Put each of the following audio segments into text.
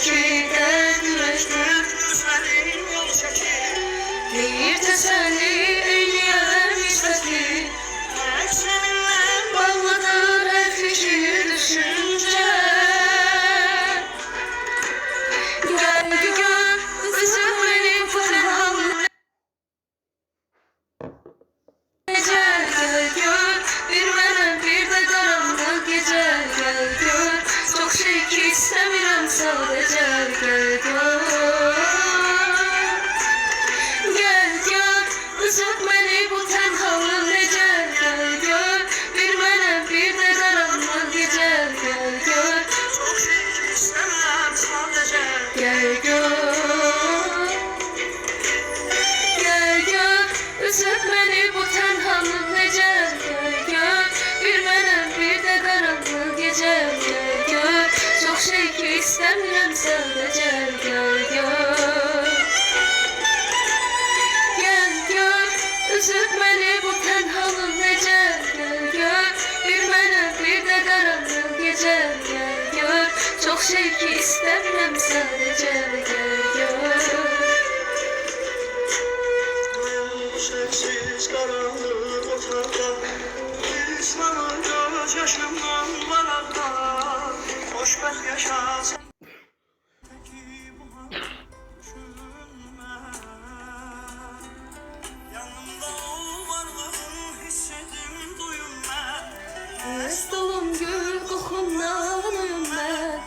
ki dert yürektir Üzmenin yol çekir Değil teselli sadece gel. Gör üzüm beni bu tenhalığın nece. Gel gör Bir benim bir de karanlık gece. Gel gör Çok şey ki istemiyorum sadece gel gör Gel. Gör, üzüp beni bu tenhanın nece. Gel gör, bir benim bir de karanlık gece. Gel şey ki istemiyorum sadece Gel gör Gel gör, üzüp beni bu tenhanın nece Gel gör, bir benim bir de karanlık gece Gel gör, çok şey ki sadece Gel gör Sessiz karanlık otaqda Pişmanım göz yaşımdan varaqda Xoşbəxt yaşasın Peki bu hal düşünmə Yanımda ol varlığın hiss edim duyum mən Mest olum gül kokundan uyum ben.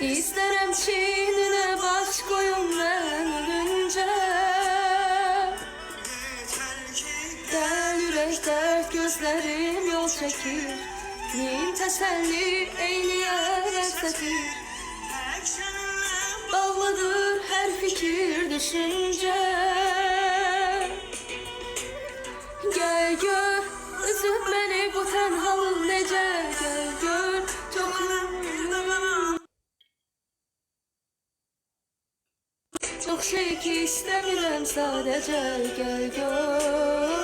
İsterim çiğnine baş koyum ben ölünce. Del yürek dert gözlerim yol çekir Neyim teselli? Tək səninlə Bağlıdır her fikir düşünce. Gel gör üzüp beni bu tenhalın nece. Gel gör çok Çok şey ki istemiyorum sadece. Gel gör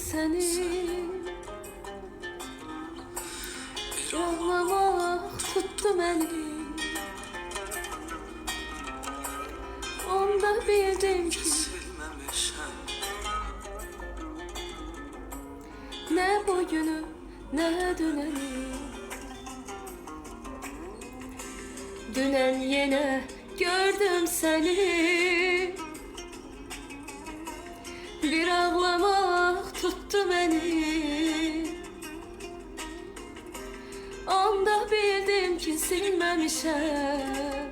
Seni. Ağlamak tuttu beni. Onda bildim ki Ne bugünü ne düneni Dünen yine gördüm seni. Bir ağlamak tuttu beni. Onda bildim ki silmemişem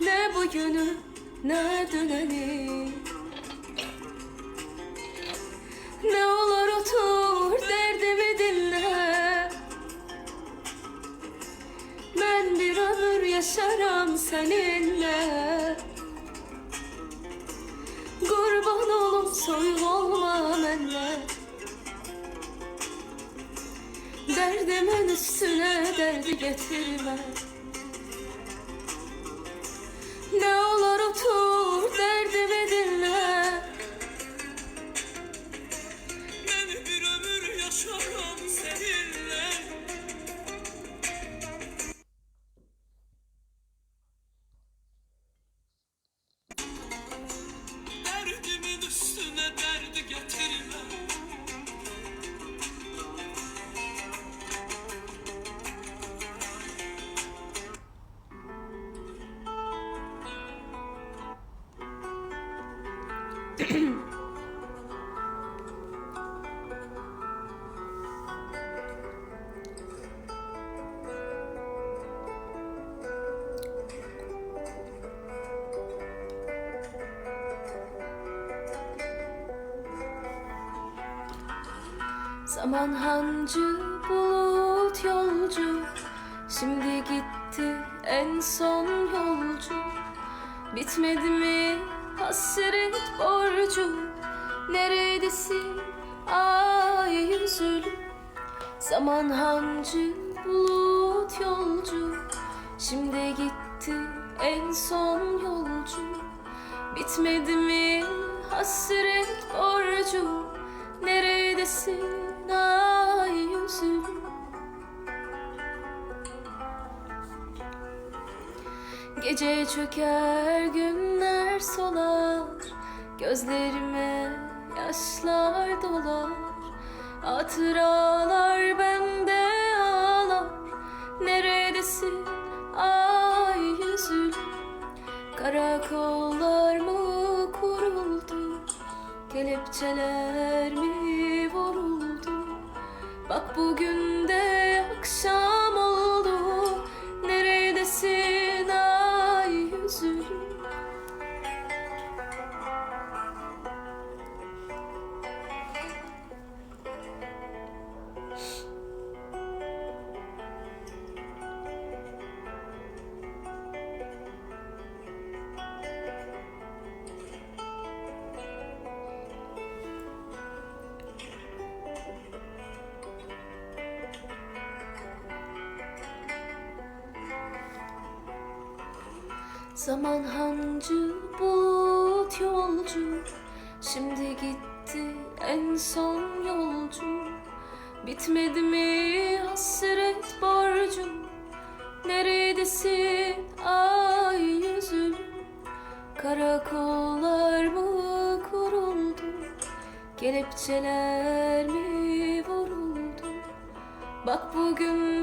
Ne bugünü ne düneni Ne olur otur derdimi dinle. Ben bir ömür yaşarım seninle Kurban olum soyul olma benle Derdimin üstüne derdi getirme. Ne olur otur Zaman hancı bulut yolcu. Şimdi gitti en son yolcu. Bitmedi mi hasret borcu? Neredesin ay yüzlü? Zaman hancı bulut yolcu. Şimdi gitti en son yolcu. Bitmedi mi hasret borcu? Neredesin Gece çöker günler solar. Gözlerime yaşlar dolar. Hatıralar bende ağlar. Neredesin? Ay yüzüm. Karakollar mı kuruldu? Kelepçeler mi vuruldu? Bak bugün de akşam Zaman hancı bulut yolcu. Şimdi gitti en son yolcu. Bitmedi mi hasret borcu Neredesin ay yüzüm Karakollar mı kuruldu? Kelepçeler mi vuruldu? Bak bugün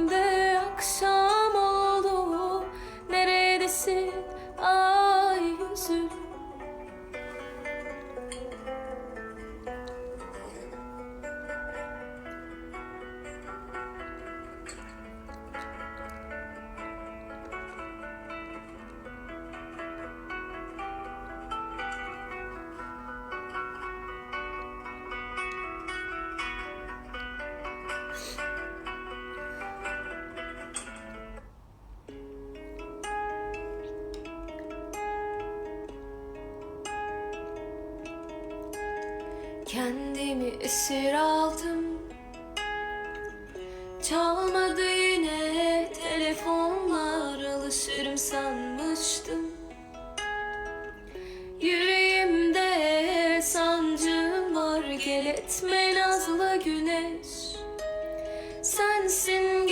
Kendimi esir aldım. Çalmadı yine telefonlar Alışırım sanmıştım. Yüreğimde sancım var Gel etme nazlı güneş. Sensin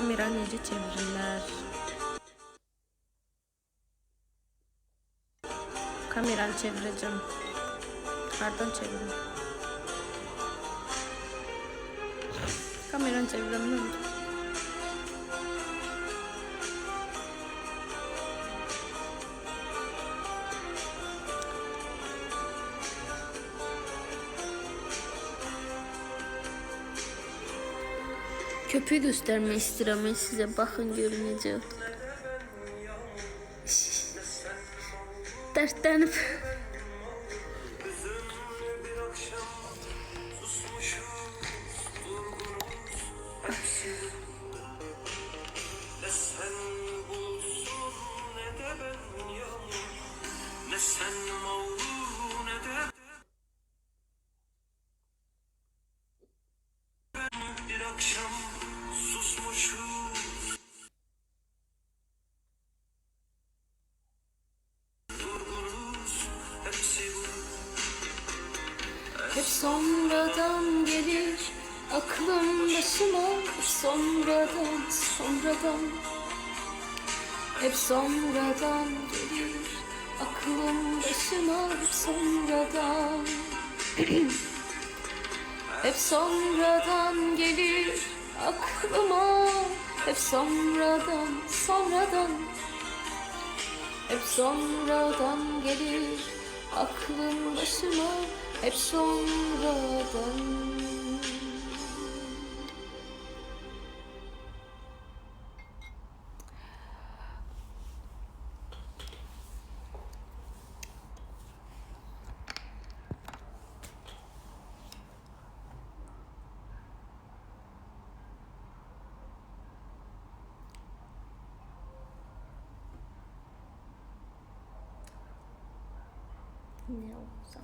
Burada kamera necə çevirirlər? Kameranı çevireceğim. Hardan çevirim? Kameranı çeviremiyorum. köpüğü göstermek istiyorum size. Bakın görünecek. Dertlenip. Hep sonradan gelir aklım başıma sonradan sonradan. Hep sonradan gelir aklım başıma Hep sonradan. Hep sonradan gelir aklıma Hep sonradan sonradan. Hep sonradan gelir aklım başıma hep sonradan ne olsam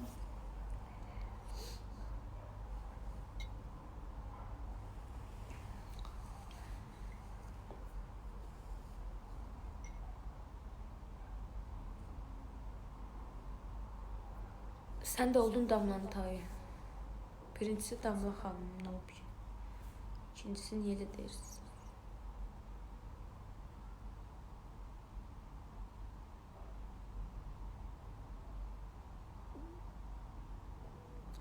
Sen de oldun Damla'nın tayı. Birincisi Damla Hanım ne yapayım? İkincisi niye de deriz?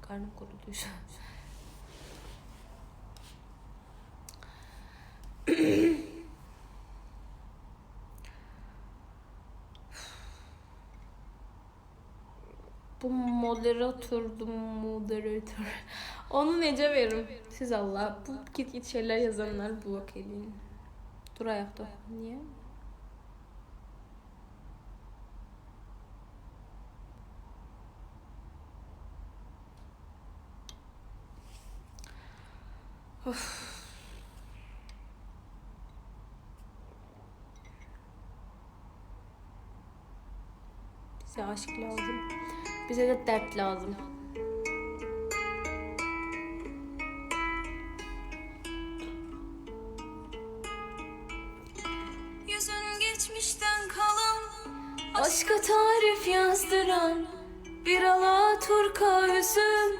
Karnım kurudu şu an. Bu moderatördü moderatör. Onu nece verim? Siz Allah. Bu git git şeyler yazanlar blok edin. Dur ayakta. Niye? Bize aşk lazım. Bize de dert lazım. Yüzün geçmişten kalan Aşka tarif yazdıran bir alaturka yüzüm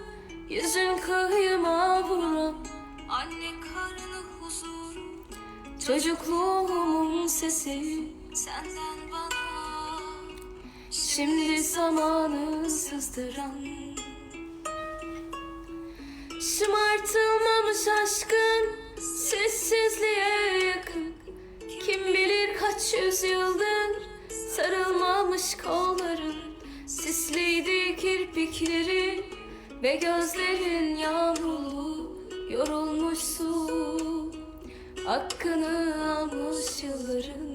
Yüzün kıyıma vuran Anne karnı huzur çocukluğumun sesi Senden bana Şimdi zamanı sızdıran Şımartılmamış aşkın sessizliğe yakın. Kim bilir kaç yüzyıldır sarılmamış kolların Sisliydi kirpikleri ve gözlerin yağmurlu yorulmuş su Hakkını almış yılların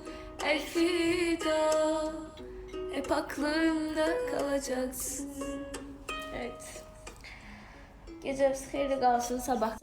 Elfida Hep aklımda kalacaksın. Evet. Gecemiz hayırlı kalsın sabah